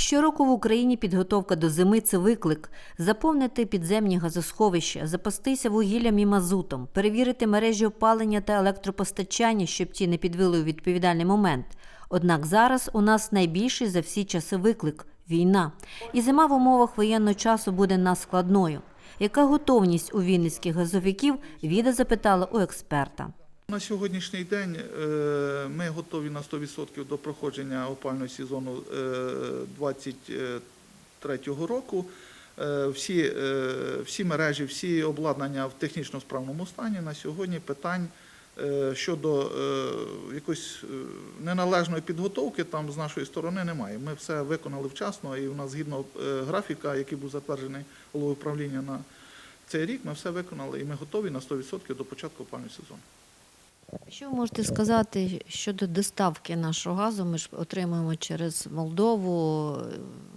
Щороку в Україні підготовка до зими це виклик заповнити підземні газосховища, запастися вугіллям і мазутом, перевірити мережі опалення та електропостачання, щоб ті не підвели у відповідальний момент. Однак зараз у нас найбільший за всі часи виклик війна. І зима в умовах воєнного часу буде надскладною. Яка готовність у вінницьких газовиків? Віда запитала у експерта. На сьогоднішній день е, ми готові на 100% до проходження опального сезону 2023 року. Е, Всі, е, всі мережі, всі обладнання в технічно справному стані. На сьогодні питань е, щодо е, якоїсь е, неналежної підготовки там з нашої сторони немає. Ми все виконали вчасно, і у нас згідно е, графіка, який був затверджений головою управління на цей рік, ми все виконали і ми готові на 100% до початку опального сезону. Що ви можете сказати щодо доставки нашого газу? Ми ж отримуємо через Молдову.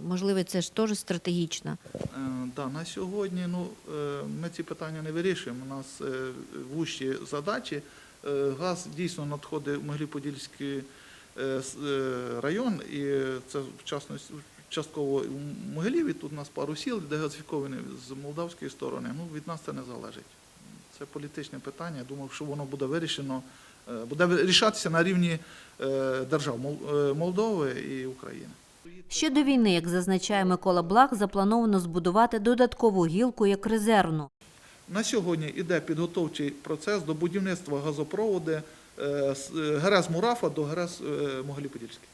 Можливо, це ж теж стратегічно. Е, Да, на сьогодні ну, е, ми ці питання не вирішуємо. У нас е, вужчі задачі. Газ дійсно надходить в е, район, і це в частності частково в Могиліві. Тут у нас пару сіл, де газифіковані з молдавської сторони. Ну, від нас це не залежить. Це політичне питання. Я думав, що воно буде вирішено, е, буде рішатися на рівні е, держав е, Молдови і України. Ще до війни, як зазначає Микола Блах, заплановано збудувати додаткову гілку як резервну. На сьогодні йде підготовчий процес до будівництва газопроводу з ГРС Мурафа до ГРС е, Могилів-Подільський,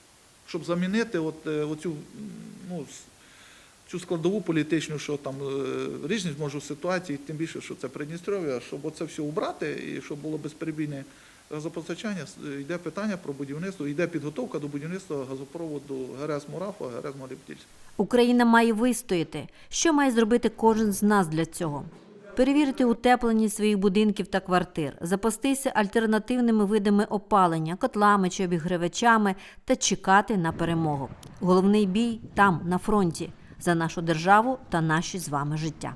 щоб замінити от, оцю, ну, цю складову політичну, що там е, різність може ситуації, тим більше, що це Придністров'я, щоб оце все убрати і щоб було безперебійне газопостачання, е, йде питання про будівництво, йде підготовка до будівництва газопроводу ГРС Мурафа, ГРС Могилів-Подільський. Україна має вистояти. Що має зробити кожен з нас для цього? Перевірити утепленість своїх будинків та квартир, запастися альтернативними видами опалення, котлами чи обігрівачами та чекати на перемогу. Головний бій там, на фронті, за нашу державу та наші з вами життя.